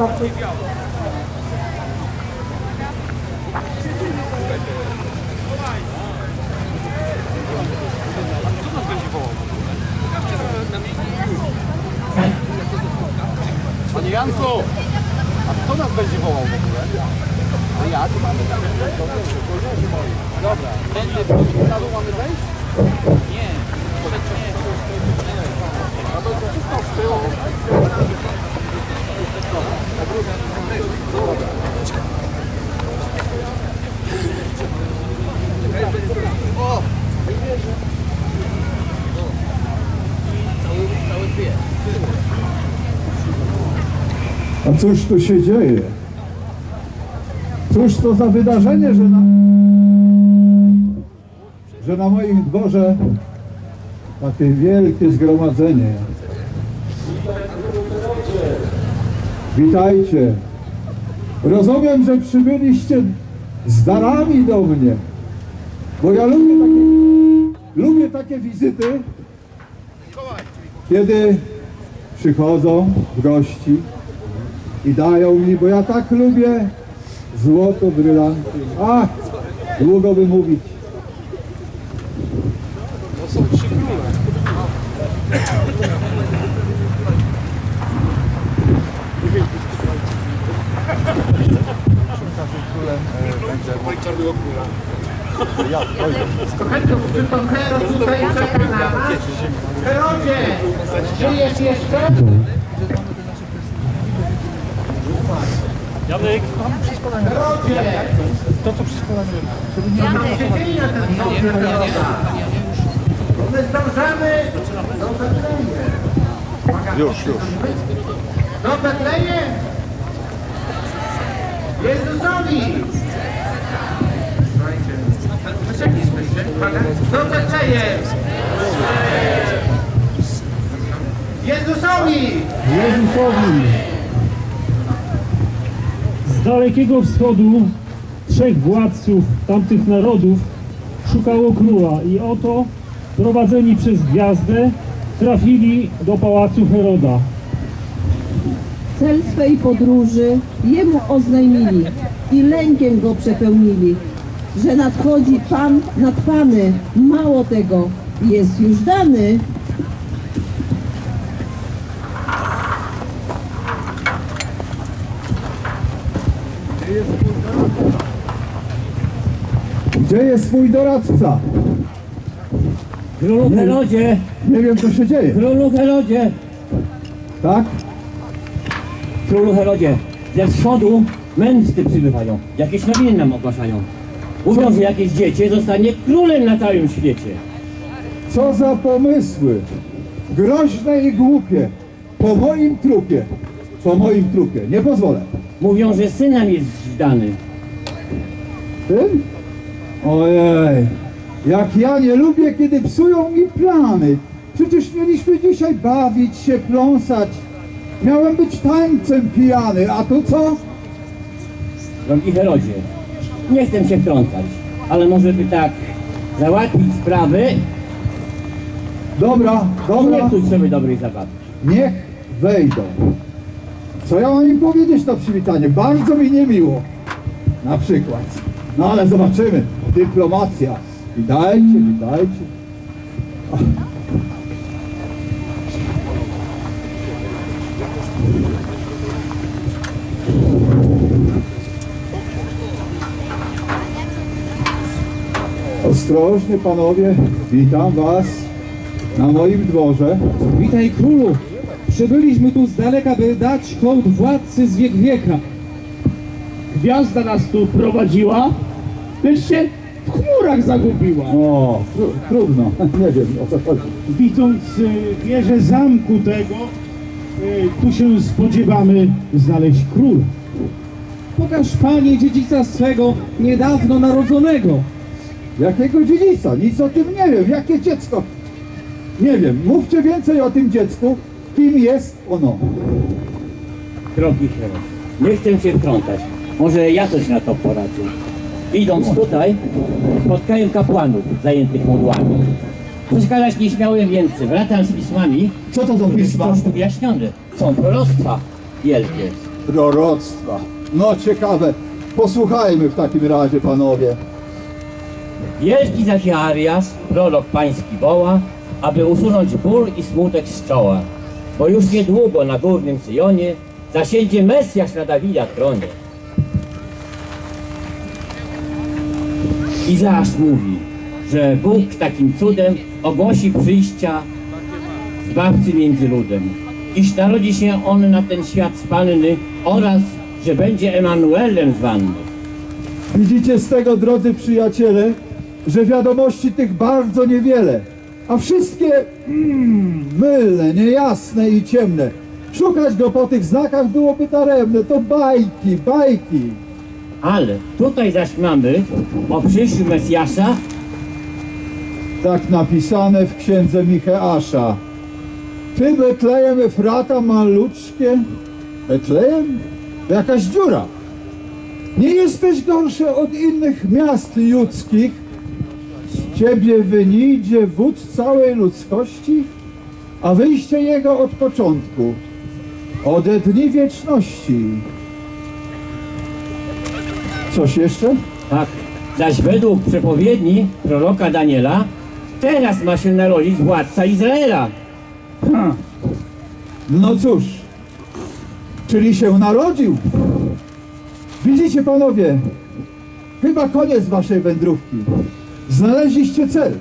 Panie Janku, a kto nas będzie wołał w ogóle? A ja tu mamy tam Dobra, na dół mamy wejść? Nie. A to wszystko z tyłu. A cóż tu się dzieje? Cóż to za wydarzenie, że na, że na moim dworze takie wielkie zgromadzenie. Witajcie. Rozumiem, że przybyliście z darami do mnie, bo ja lubię takie, lubię takie wizyty, kiedy przychodzą gości i dają mi, bo ja tak lubię złoto, brylanty. Ach, długo by mówić. To są trzy króle. Królem będzie czarnego króla. Czy pan Herod tutaj czeka na nas? Herodzie, żyjesz jeszcze? Herodzie! To co przyskładamy? Ja siedzieli na ten sąd Heroda. My zdążamy do Betlejem. Już, już. Do Betlejem! Jezusowi! Wyszedliśmy Uwaga. Do Betlejem! Jezusowi! Jezusowi. Z dalekiego wschodu trzech władców tamtych narodów szukało króla i oto prowadzeni przez gwiazdę trafili do pałacu Heroda. Cel swej podróży jemu oznajmili i lękiem go przepełnili, że nadchodzi Pan nad Pany. Mało tego, jest już dany. Gdzie jest twój doradca? Królu Herodzie! Nie wiem, co się dzieje. Królu Herodzie! Tak? Królu Herodzie! Ze wschodu męscy przybywają. Jakieś nowiny nam ogłaszają. Mówią, że jakieś dziecię zostanie królem na całym świecie. Co za pomysły? Groźne i głupie. Po moim trupie. Po moim trupie. Nie pozwolę. Mówią, że syn nam jest dany. Ty? Ojej. Jak ja nie lubię, kiedy psują mi plany. Przecież mieliśmy dzisiaj bawić się, pląsać. Miałem być tańcem pijany, a tu co? Drogi Herodzie, nie chcę się wtrącać, ale może by tak załatwić sprawy Dobra, i nie dobra. psuć sobie dobrej zabawy. Niech wejdą. Co ja mam im powiedzieć na przywitanie? Bardzo mi niemiło. Na przykład. No ale zobaczymy. Dyplomacja. Witajcie, witajcie. Ostrożnie panowie, witam was na moim dworze. Witaj królu! Przybyliśmy tu z daleka, by dać hołd władcy z wiek wieka. Gwiazda nas tu prowadziła, się w chmurach zagubiła. O, tru, trudno, nie wiem o co chodzi. Widząc y, wieżę zamku tego, y, tu się spodziewamy znaleźć króla. pokaż Panie dziedzica swego niedawno narodzonego. Jakiego dziedzica? Nic o tym nie wiem. Jakie dziecko? Nie wiem. Mówcie więcej o tym dziecku. Kim jest ono? Drogi Herodzie, nie chcę się wtrącać. Może ja coś na to poradzę. Idąc tutaj, spotkałem kapłanów zajętych modłami. Przeszkadzać nie śmiałem więcej. Wracam z pismami, Co to za pisma? Wprost wyjaśnione. Są proroctwa wielkie. Proroctwa. No ciekawe. Posłuchajmy w takim razie, panowie. Wielki Zachariasz, prorok pański woła, aby usunąć ból i smutek z czoła. Bo już niedługo na górnym Syjonie zasiędzie Mesjasz na Dawida tronie. Izajasz mówi, że Bóg takim cudem ogłosi przyjścia Zbawcy między ludem, iż narodzi się On na ten świat z Panny oraz, że będzie Emanuelem zwany. Widzicie z tego, drodzy przyjaciele, że wiadomości tych bardzo niewiele, a wszystkie mm, mylne, niejasne i ciemne. Szukać go po tych znakach byłoby daremne. To bajki, bajki. Ale tutaj zaś mamy o przyjściu Mesjasza Tak napisane w księdze Micheasza. Ty Betlejem Efrata maluczkie? Betlejem? Jakaś dziura. Nie jesteś gorszy od innych miast judzkich. Z ciebie wynidzie wódz całej ludzkości, a wyjście jego od początku, ode dni wieczności. Coś jeszcze? Tak, zaś według przepowiedni proroka Daniela teraz ma się narodzić władca Izraela. Ha. No cóż, czyli się narodził. Widzicie panowie, chyba koniec waszej wędrówki. Znaleźliście cel.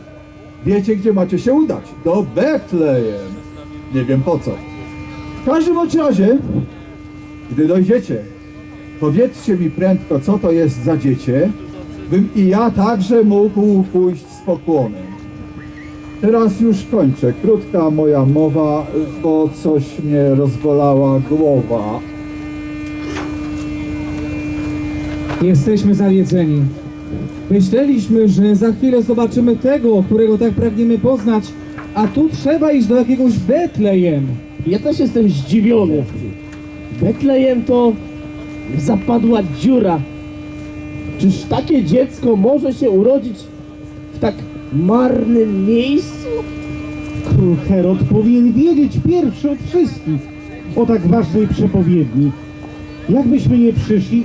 Wiecie, gdzie macie się udać. Do Betlejem. Nie wiem po co. W każdym razie, gdy dojdziecie, powiedzcie mi prędko, co to jest za dziecię, bym i ja także mógł pójść z pokłonem. Teraz już kończę. Krótka moja mowa, bo coś mnie rozbolała głowa. Jesteśmy zawiedzeni. Myśleliśmy, że za chwilę zobaczymy tego, którego tak pragniemy poznać, a tu trzeba iść do jakiegoś Betlejem. Ja też jestem zdziwiony. Betlejem to zapadła dziura. Czyż takie dziecko może się urodzić w tak marnym miejscu? Król Herod powinien wiedzieć pierwszy od wszystkich o tak ważnej przepowiedni. Jakbyśmy nie przyszli,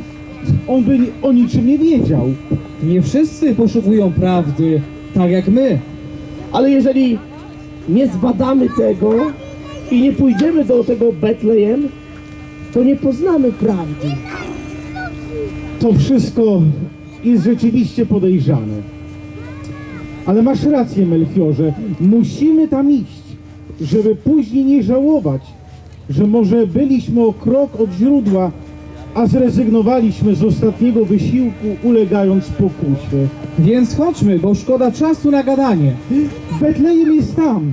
on by o niczym nie wiedział. Nie wszyscy poszukują prawdy, tak jak my. Ale jeżeli nie zbadamy tego i nie pójdziemy do tego Betlejem, to nie poznamy prawdy. To wszystko jest rzeczywiście podejrzane. Ale masz rację, Melchiorze. Musimy tam iść, żeby później nie żałować, że może byliśmy o krok od źródła, a zrezygnowaliśmy z ostatniego wysiłku, ulegając pokusie. Więc chodźmy, bo szkoda czasu na gadanie. Betlejem jest tam.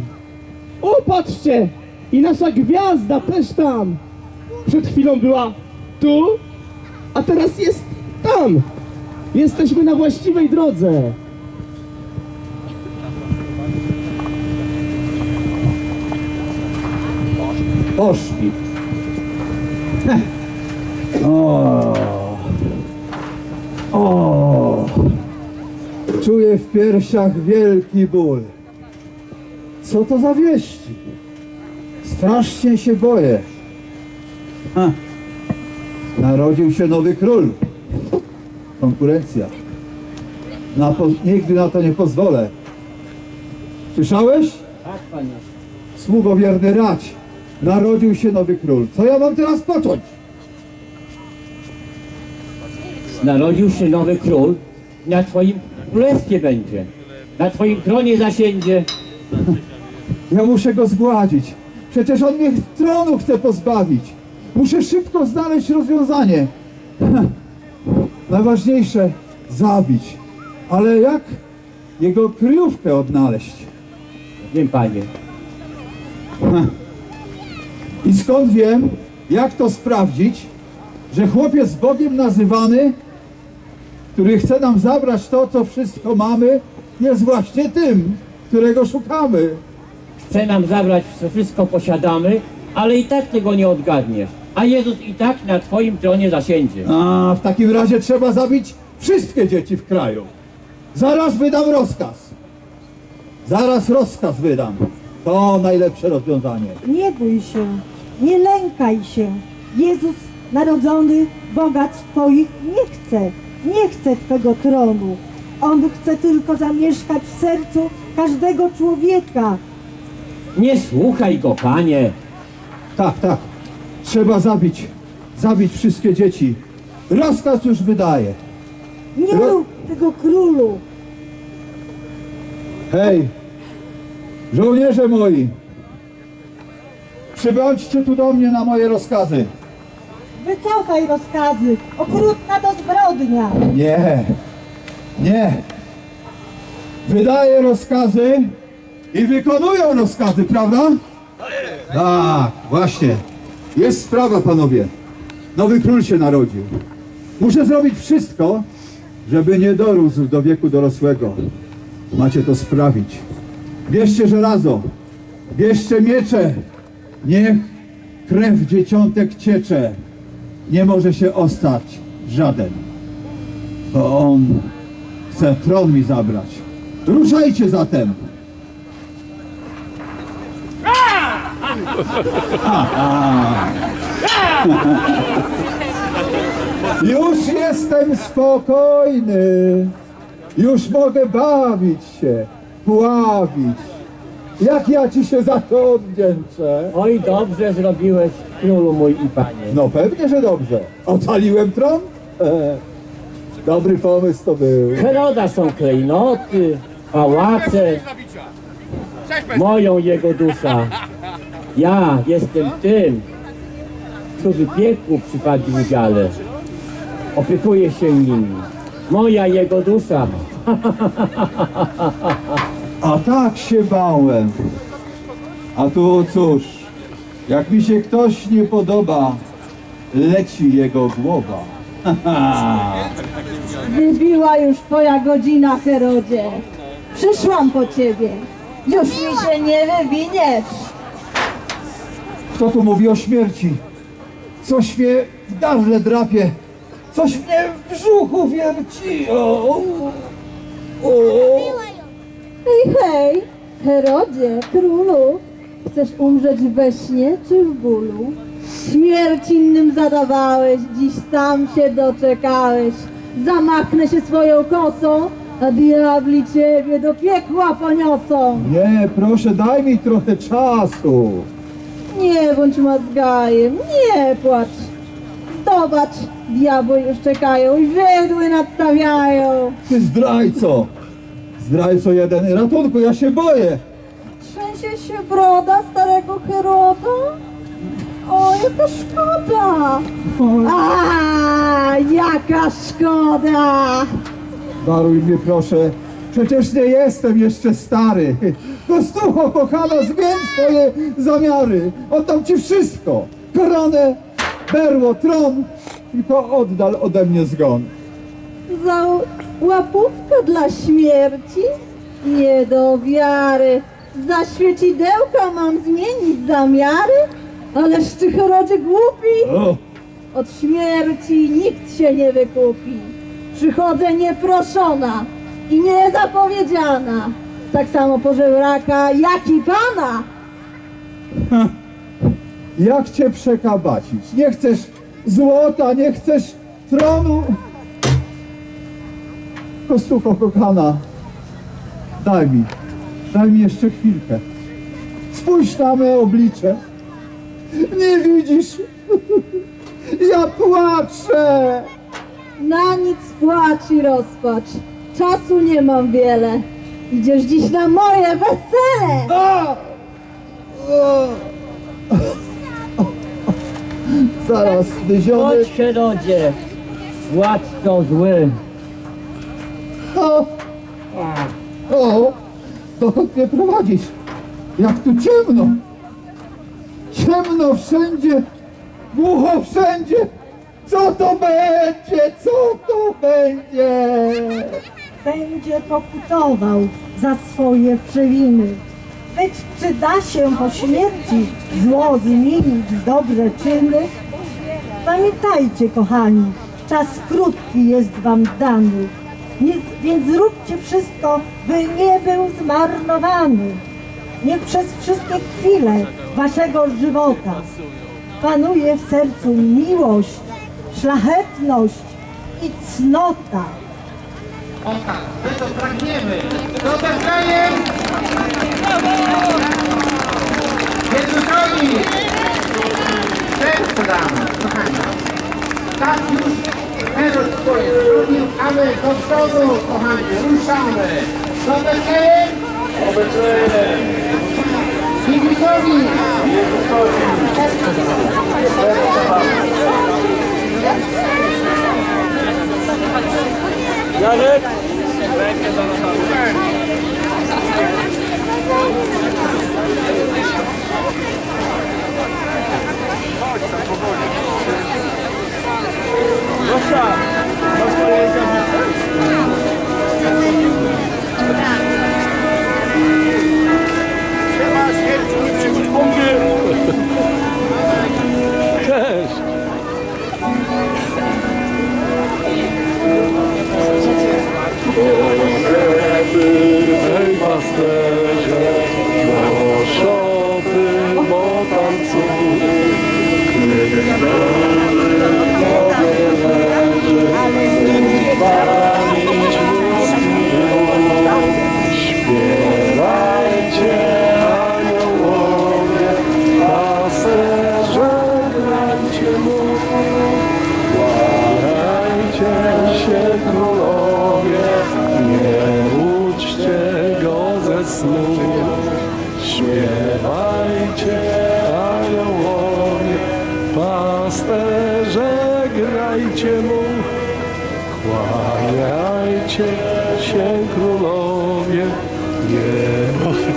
O, patrzcie! I nasza gwiazda też tam! Przed chwilą była tu, a teraz jest tam! Jesteśmy na właściwej drodze! Poszli. O. O. Czuję w piersiach wielki ból. Co to za wieści? Strasznie się boję. Ha. Narodził się nowy król. Konkurencja. Na po... Nigdy na to nie pozwolę. Słyszałeś? Tak, panie. Sługo wierny rać. Narodził się nowy król. Co ja mam teraz począć? Narodził się nowy król, na twoim królestwie będzie. Na twoim tronie zasiędzie. Ja muszę go zgładzić. Przecież on mnie tronu chce pozbawić. Muszę szybko znaleźć rozwiązanie. Najważniejsze zabić. Ale jak jego kryjówkę odnaleźć? Wiem, panie. I skąd wiem, jak to sprawdzić? że chłopiec Bogiem nazywany, który chce nam zabrać to, co wszystko mamy, jest właśnie tym, którego szukamy. Chce nam zabrać, co wszystko posiadamy, ale i tak tego nie odgadniesz. A Jezus i tak na twoim tronie zasiędzie. A w takim razie trzeba zabić wszystkie dzieci w kraju. Zaraz wydam rozkaz. Zaraz rozkaz wydam. To najlepsze rozwiązanie. Nie bój się, nie lękaj się. Jezus narodzony bogacz Twoich nie chce, nie chce Twego tronu. On chce tylko zamieszkać w sercu każdego człowieka. Nie słuchaj go, panie. Tak, tak. Trzeba zabić, zabić wszystkie dzieci. Rozkaz już wydaje. Nie Ro- rób tego królu. Hej, żołnierze moi, przybądźcie tu do mnie na moje rozkazy. Wycofaj rozkazy. Okrutna to zbrodnia. Nie, nie. Wydaje rozkazy i wykonują rozkazy, prawda? Tak, właśnie. Jest sprawa, panowie. Nowy król się narodził. Muszę zrobić wszystko, żeby nie dorósł do wieku dorosłego. Macie to sprawić. Bierzcie żelazo, bierzcie miecze. Niech krew dzieciątek ciecze. Nie może się ostać żaden to on chce tron mi zabrać. Ruszajcie zatem! Już jestem spokojny. Już mogę bawić się, pławić. Jak ja ci się za to odwdzięczę? Oj, dobrze zrobiłeś, królu mój i panie. No pewnie, że dobrze. Ocaliłem tron? E, dobry pomysł to był. Heroda są klejnoty, pałace, moją jego dusza. Ja jestem tym, który piekłu przypadł w udziale. Opiekuję się nimi. Moja jego dusza. A tak się bałem. A tu cóż, jak mi się ktoś nie podoba, leci jego głowa. Wybiła już twoja godzina, Herodzie. Przyszłam po ciebie. Już mi się nie wywiniesz. Kto tu mówi o śmierci? Coś mnie w gardle drapie, coś mnie w brzuchu wierci. O, o. Hej, hej, Herodzie, królu. Chcesz umrzeć we śnie czy w bólu? Śmierć innym zadawałeś, dziś sam się doczekałeś. Zamachnę się swoją kosą, a diabli ciebie do piekła poniosą. Nie, proszę, daj mi trochę czasu. Nie bądź mazgajem, nie płacz. Zobacz, diabły już czekają i wydły nadstawiają. Ty zdrajco! Zdrajco jeden, ratunku, ja się boję. Trzęsie się broda starego Heroda? O, jaka szkoda! A, jaka szkoda! Daruj mi proszę, przecież nie jestem jeszcze stary. Kostucho kochana, zmień swoje zamiary. Oddam ci wszystko. Koronę, berło, tron, tylko oddal ode mnie zgon. Za łapówkę dla śmierci? Nie do wiary. Za świecidełka mam zmienić zamiary? Ależ ty Herodzie głupi! O, Od śmierci nikt się nie wykupi. Przychodzę nieproszona i niezapowiedziana. Tak samo pożebraka, jak i pana. jak cię przekabacić? Nie chcesz złota, nie chcesz tronu? Kostucho kochana, daj mi, daj mi jeszcze chwilkę. Spójrz na me oblicze. Nie widzisz? Ja płaczę. Na nic płacz i rozpacz. Czasu nie mam wiele. Idziesz dziś na moje wesele. A! O! Zaraz, dyzionek. Chodź, Herodzie, władco zły. O! O! Dokąd mnie prowadzisz? Jak tu ciemno! Ciemno wszędzie! Głucho wszędzie! Co to będzie? Co to będzie? Będzie pokutował za swoje przewiny. Lecz czy da się po śmierci zło zmienić w dobre czyny? Pamiętajcie, kochani, czas krótki jest wam dany, więc zróbcie wszystko, by nie był zmarnowany. Niech przez wszystkie chwile waszego żywota panuje w sercu miłość, szlachetność i cnota. O tak, my to pragniemy. To Betlejem! Jezusowi! Serce damy, kochani. Tak już Herod swoje zrobił, a my do przodu, kochani, ruszamy. Do Betlejem! Do Betlejem! Jezusowi! Got it?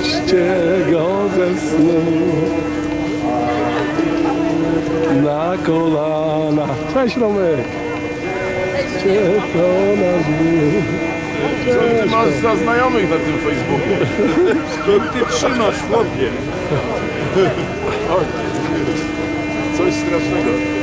Łudźcie go ze snu na kolana. Cześć Romek! Ciepło na dół. Co ty masz za znajomych na tym Facebooku? Skąd ty trzymasz, chłopie? Coś strasznego.